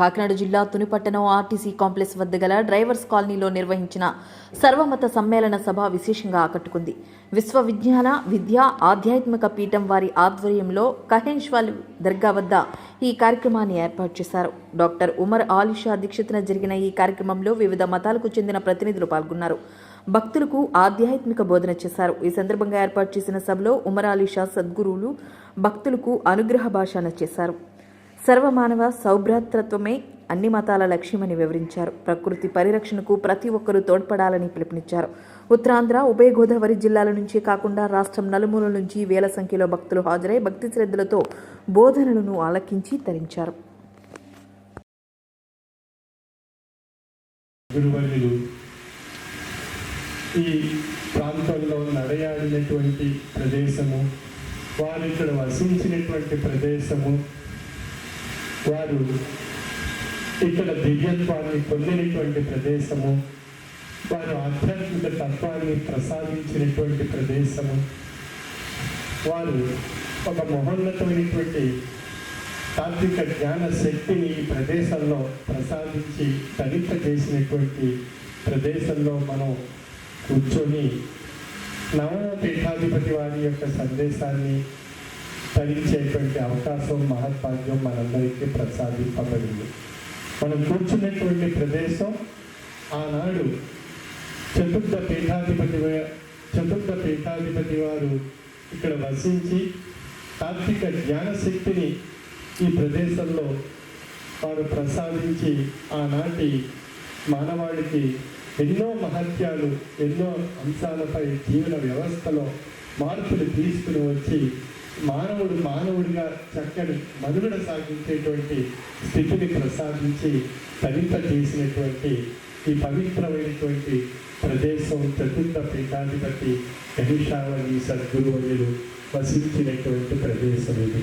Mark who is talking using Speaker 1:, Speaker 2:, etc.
Speaker 1: కాకినాడ జిల్లా తునిపట్టణం RTC complex వద్ద గల డ్రైవర్స్ కాలనీలో నిర్వహించిన సర్వమత సమ్మేళన సభ విశేషంగా ఆకట్టుకుంది. విశ్వవిజ్ఞాన విద్య ఆధ్యాత్మిక పీఠం వారి ఆధ్వర్యంలో కహెన్ష్వాల్ దర్గా వద్ద ఈ కార్యక్రమాన్ని ఏర్పాటు చేశారు. డాక్టర్ ఉమర్ ఆలిషా అధ్యక్షతన జరిగిన ఈ కార్యక్రమంలో వివిధ మతాలకు చెందిన ప్రతినిధులు పాల్గొన్నారు. భక్తులకు ఆధ్యాత్మిక బోధన చేశారు. ఈ సందర్భంగా ఏర్పాటు చేసిన సభలో ఉమర్ అలీషా సద్గురువులు భక్తులకు అనుగ్రహ భాషణ చేశారు. సర్వమానవ సౌభ్రాతృత్వమే అన్ని మతాల లక్ష్యమని వివరించారు. ప్రకృతి పరిరక్షణకు ప్రతి ఒక్కరూ తోడ్పడాలని పిలుపునిచ్చారు. ఉత్తరాంధ్ర ఉభయ గోదావరి జిల్లాల నుంచి కాకుండా రాష్ట్రం నలుమూలల నుంచి వేల సంఖ్యలో భక్తులు హాజరై భక్తి శ్రద్ధలతో బోధనలను ఆలకించి తరించారు.
Speaker 2: ఈ ప్రాంతంలో నడయాడినటువంటి ప్రదేశము వారు ఇక్కడ వసించినటువంటి ప్రదేశము వారు ఇక్కడ దివ్యత్వాన్ని పొందినటువంటి ప్రదేశము వారు ఆధ్యాత్మిక తత్వాన్ని ప్రసాదించినటువంటి ప్రదేశము. వారు ఒక మహోన్నతమైనటువంటి తాత్విక జ్ఞాన శక్తిని ఈ ప్రదేశంలో ప్రసాదించి తనిఖ చేసినటువంటి ప్రదేశంలో మనం కూర్చొని నవమ పీఠాధిపతి వారి యొక్క సందేశాన్ని తరించేటువంటి అవకాశం మహత్భాగ్యం మనందరికీ ప్రసాదింపబడింది. మనం కూర్చున్నటువంటి ప్రదేశం ఆనాడు చతుర్థ పీఠాధిపతి చతుర్థ పీఠాధిపతి వారు ఇక్కడ వసించి తాత్విక జ్ఞానశక్తిని ఈ ప్రదేశంలో వారు ప్రసాదించి ఆనాటి మానవాడికి ఎన్నో మహత్యాలు ఎన్నో అంశాలపై జీవన వ్యవస్థలో మార్పులు తీసుకుని వచ్చి మానవుడు మానవుడిగా చక్కని మనుగడ సాగించేటువంటి స్థితిని ప్రసాదించి తనిత చేసినటువంటి ఈ పవిత్రమైనటువంటి ప్రదేశం చతుర్థ పీఠాధిపతి గణేశావళి సద్గురువులు వసించినటువంటి ప్రదేశం ఇది.